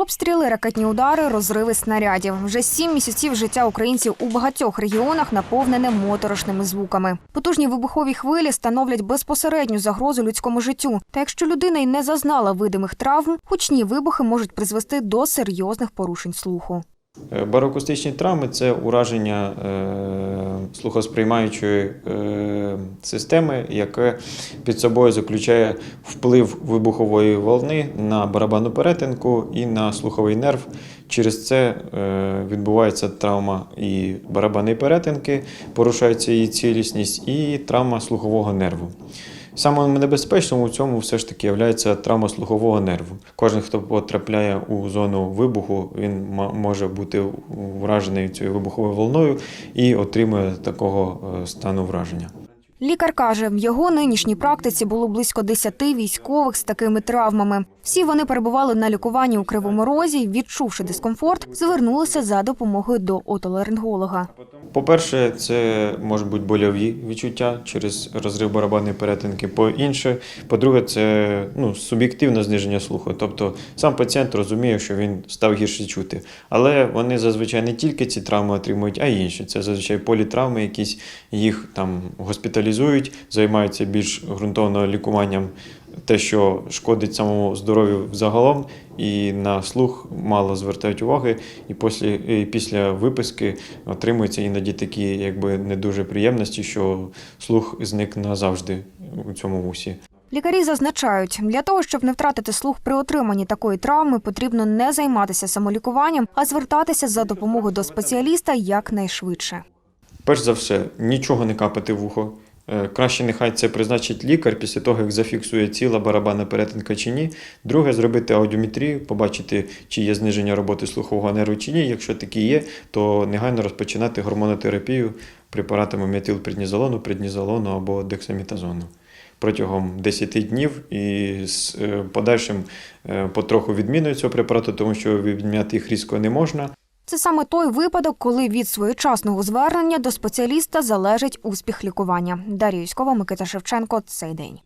Обстріли, ракетні удари, розриви снарядів. Вже сім місяців життя українців у багатьох регіонах наповнене моторошними звуками. Потужні вибухові хвилі становлять безпосередню загрозу людському життю. Та якщо людина й не зазнала видимих травм, гучні вибухи можуть призвести до серйозних порушень слуху. Е, Бароакустичні травми це ураження е, слухосприймаючої е, системи, яке під собою заключає вплив вибухової волни на барабанну перетинку і на слуховий нерв. Через це е, відбувається травма і барабанної перетинки, порушається її цілісність, і травма слухового нерву. Самим небезпечним у цьому все ж таки є травма слухового нерву. Кожен, хто потрапляє у зону вибуху, він може бути вражений цією вибуховою волною і отримує такого е, стану враження. Лікар каже, в його нинішній практиці було близько 10 військових з такими травмами. Всі вони перебували на лікуванні у Кривому Розі, відчувши дискомфорт, звернулися за допомогою до отоларинголога. По-перше, це можуть бути больові відчуття через розрив барабанної перетинки. По-інше, по-друге, це ну, суб'єктивне зниження слуху. Тобто сам пацієнт розуміє, що він став гірше чути. Але вони зазвичай не тільки ці травми отримують, а й інші. Це зазвичай політравми, якісь їх там госпіталізують, займаються більш ґрунтовно лікуванням. Те, що шкодить самому здоров'ю взагалом, і на слух мало звертають уваги, і після, і після виписки отримуються іноді такі якби не дуже приємності, що слух зник назавжди у цьому вусі. Лікарі зазначають, для того, щоб не втратити слух при отриманні такої травми, потрібно не займатися самолікуванням, а звертатися за допомогою до спеціаліста якнайшвидше. Перш за все, нічого не капати в ухо. Е, Краще нехай це призначить лікар після того, як зафіксує ціла барабанна перетинка чи ні. Друге, зробити аудіометрію, побачити, чи є зниження роботи слухового нерву чи ні. Якщо такі є, то негайно розпочинати гормонотерапію препаратами метилпреднізолону, преднізолону або дексамітазону. Протягом 10 днів і з е, подальшим е, потроху відміною цього препарату, тому що відміняти їх різко не можна. Це саме той випадок, коли від своєчасного звернення до спеціаліста залежить успіх лікування. Дар'я Юськова, Микита Шевченко. Цей день.